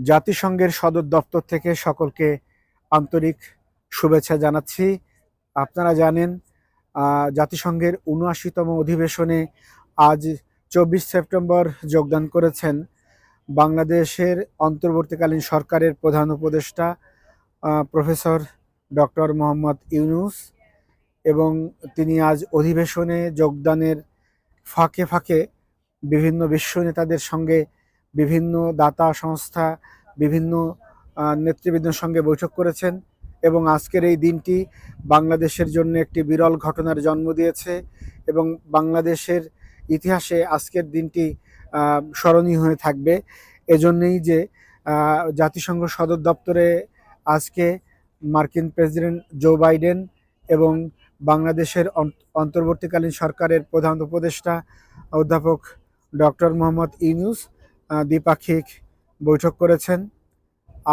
জাতিসংঘের সদর দপ্তর থেকে সকলকে আন্তরিক শুভেচ্ছা জানাচ্ছি। আপনারা জানেন জাতিসংঘের উনআশিতম অধিবেশনে আজ চব্বিশ সেপ্টেম্বর যোগদান করেছেন বাংলাদেশের অন্তর্বর্তীকালীন সরকারের প্রধান উপদেষ্টা প্রফেসর ডক্টর মোহাম্মদ ইউনুস এবং তিনি আজ অধিবেশনে যোগদানের ফাঁকে ফাঁকে বিভিন্ন বিশ্ব নেতাদের সঙ্গে বিভিন্ন দাতা সংস্থা, বিভিন্ন নেতৃবৃন্দের সঙ্গে বৈঠক করেছেন এবং আজকের এই দিনটি বাংলাদেশের জন্য একটি বিরল ঘটনার জন্ম দিয়েছে এবং বাংলাদেশের ইতিহাসে আজকের দিনটি স্মরণীয় হয়ে থাকবে। এজন্যই যে জাতিসংঘ সদর দপ্তরে আজকে মার্কিন প্রেসিডেন্ট জো বাইডেন এবং বাংলাদেশের অন্ত- অন্তর্বর্তীকালীন সরকারের প্রধান উপদেষ্টা অধ্যাপক ডক্টর মোহাম্মদ ইউনুস দ্বিপাক্ষিক বৈঠক করেছেন।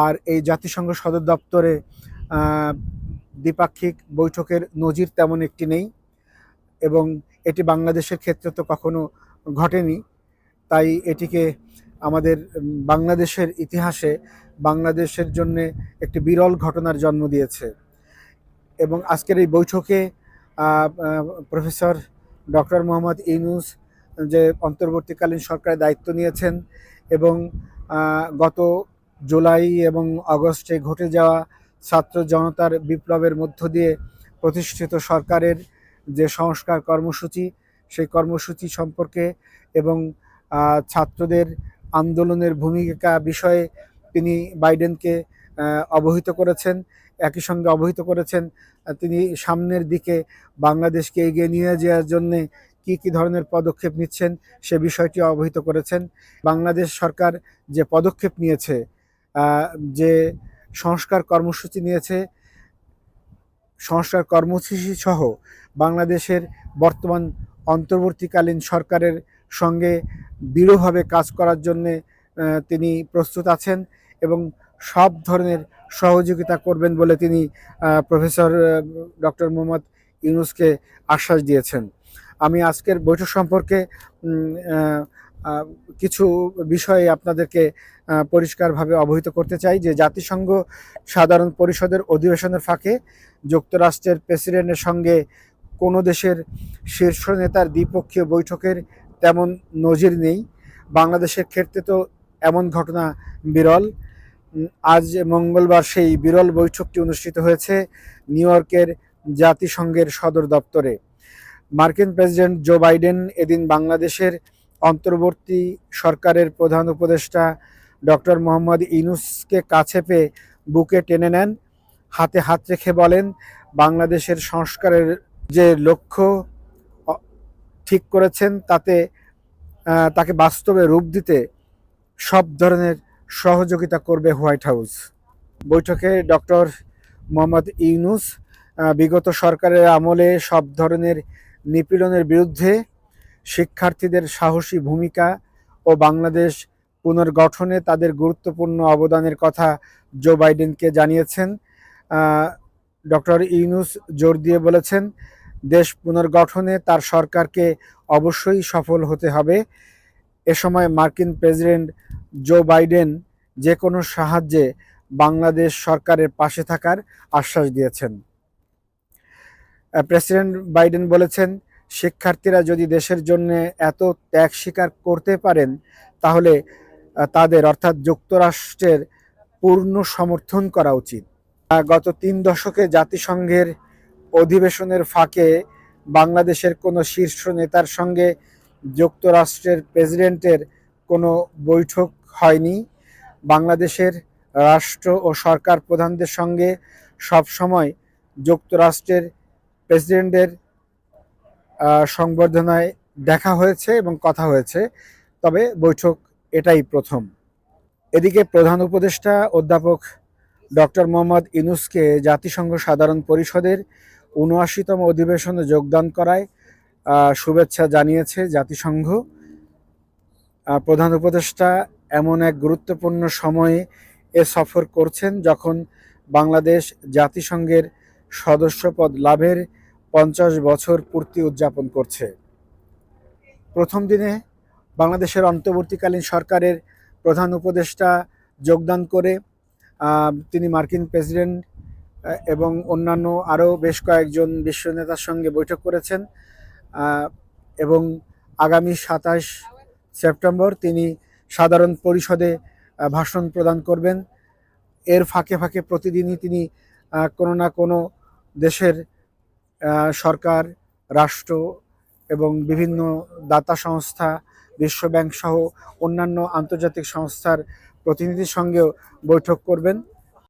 আর এই জাতিসংঘ সদর দপ্তরে দ্বিপাক্ষিক বৈঠকের নজির তেমন একটি নেই এবং এটি বাংলাদেশের ক্ষেত্রে তো কখনো ঘটেনি। তাই এটিকে আমাদের বাংলাদেশের ইতিহাসে বাংলাদেশের জন্য একটি বিরল ঘটনার জন্ম দিয়েছে। এবং আজকের এই বৈঠকে প্রফেসর ডক্টর মোহাম্মদ ইউনুস যে অন্তর্বর্তীকালীন সরকারের দায়িত্ব নিয়েছেন এবং গত জুলাই এবং আগস্টে ঘটে যাওয়া ছাত্র জনতার বিপ্লবের মধ্য দিয়ে প্রতিষ্ঠিত সরকারের যে সংস্কার কর্মসূচি, সেই কর্মসূচি সম্পর্কে এবং ছাত্রদের আন্দোলনের ভূমিকা বিষয়ে তিনি বাইডেনকে অবহিত করেছেন, একই সঙ্গে অবহিত করেছেন। তিনি সামনের দিকে বাংলাদেশকে এগিয়ে নিয়ে যাওয়ার জন্যে কি কি ধরনের পদক্ষেপ নিচ্ছেন সে বিষয়টি অবহিত করেছেন। বাংলাদেশ সরকার যে পদক্ষেপ নিয়েছে যে সংস্কার কর্মসূচি নিয়েছে, সংস্কার কর্মসূচি সহ বাংলাদেশের বর্তমান অন্তর্বর্তীকালীন সরকারের সঙ্গে দৃঢ়ভাবে কাজ করার জন্যে তিনি প্রস্তুত আছেন এবং সব ধরনের সহযোগিতা করবেন বলে তিনি প্রফেসর ডক্টর মোহাম্মদ ইউনুসকে আশ্বাস দিয়েছেন। আমি আজকের বৈঠক সম্পর্কে কিছু বিষয়ে আপনাদেরকে পরিষ্কারভাবে অবহিত করতে চাই যে জাতিসংঘ সাধারণ পরিষদের অধিবেশনের ফাঁকে যুক্তরাষ্ট্রের প্রেসিডেন্টের সঙ্গে কোনো দেশের শীর্ষ নেতার দ্বিপক্ষীয় বৈঠকের তেমন নজির নেই। বাংলাদেশের ক্ষেত্রে তো এমন ঘটনা বিরল। আজ মঙ্গলবার সেই বিরল বৈঠকটি অনুষ্ঠিত হয়েছে নিউ ইয়র্কের জাতিসংঘের সদর দপ্তরে। মার্কিন প্রেসিডেন্ট জো বাইডেন এদিন বাংলাদেশের অন্তর্বর্তী সরকারের প্রধান উপদেষ্টা ডক্টর মোহাম্মদ ইনুসকে কাছে পেয়ে বুকে টেনে নেন। হাতে হাত রেখে বলেন, বাংলাদেশের সংস্কারের যে লক্ষ্য ঠিক করেছেন তাতে তাকে বাস্তবে রূপ দিতে সব ধরনের সহযোগিতা করবে হোয়াইট হাউস। বৈঠকে ডক্টর মোহাম্মদ ইউনুস বিগত সরকারের আমলে সব ধরনের নিপীড়নের বিরুদ্ধে শিক্ষার্থীদের সাহসী ভূমিকা ও বাংলাদেশ পুনর্গঠনে তাদের গুরুত্বপূর্ণ অবদানের কথা জো বাইডেনকে জানিয়েছেন। ডক্টর ইউনুস জোর দিয়ে বলেছেন, দেশ পুনর্গঠনে তার সরকারকে অবশ্যই সফল হতে হবে। এ সময় মার্কিন প্রেসিডেন্ট জো বাইডেন যে কোনো সাহায্যে বাংলাদেশ সরকারের পাশে থাকার আশ্বাস দিয়েছেন। প্রেসিডেন্ট বাইডেন বলেছেন, শিক্ষার্থীরা যদি দেশের জন্য এত ত্যাগ স্বীকার করতে পারেন, তাহলে তাদের অর্থাৎ যুক্তরাষ্ট্রের পূর্ণ সমর্থন করা উচিত। গত তিন দশকে জাতিসংঘের অধিবেশনের ফাঁকে বাংলাদেশের কোনো শীর্ষ নেতার সঙ্গে যুক্তরাষ্ট্রের প্রেসিডেন্টের কোনো বৈঠক হয়নি। বাংলাদেশের রাষ্ট্র ও সরকার প্রধানদের সঙ্গে সবসময় যুক্তরাষ্ট্রের প্রেসিডেন্টের সংবর্ধনায় দেখা হয়েছে এবং কথা হয়েছে। তবে বৈঠক এটাই প্রথম। এদিকে প্রধান উপদেষ্টা অধ্যাপক ডক্টর মোহাম্মদ ইনুসকে জাতিসংঘ সাধারণ পরিষদের উনআশিতম অধিবেশনে যোগদান করায় শুভেচ্ছা জানিয়েছে জাতিসংঘ। প্রধান উপদেষ্টা এমন এক গুরুত্বপূর্ণ সময়ে এ সফর করছেন যখন বাংলাদেশ জাতিসংঘের সদস্যপদ লাভের পঞ্চাশ বছর পূর্তি উদযাপন করছে। প্রথম দিনে বাংলাদেশের অন্তর্বর্তীকালীন সরকারের প্রধান উপদেষ্টা যোগদান করে তিনি মার্কিন প্রেসিডেন্ট এবং অন্যান্য আরও বেশ কয়েকজন বিশ্ব নেতার সঙ্গে বৈঠক করেছেন। এবং আগামী সাতাশ সেপ্টেম্বর তিনি সাধারণ পরিষদে ভাষণ প্রদান করবেন। এর ফাঁকে ফাঁকে প্রতিদিনই তিনি কোনো না কোনো দেশের সরকার, রাষ্ট্র এবং বিভিন্ন দাতা সংস্থা বিশ্বব্যাংক সহ অন্যান্য আন্তর্জাতিক সংস্থার প্রতিনিধির সঙ্গেও বৈঠক করবেন।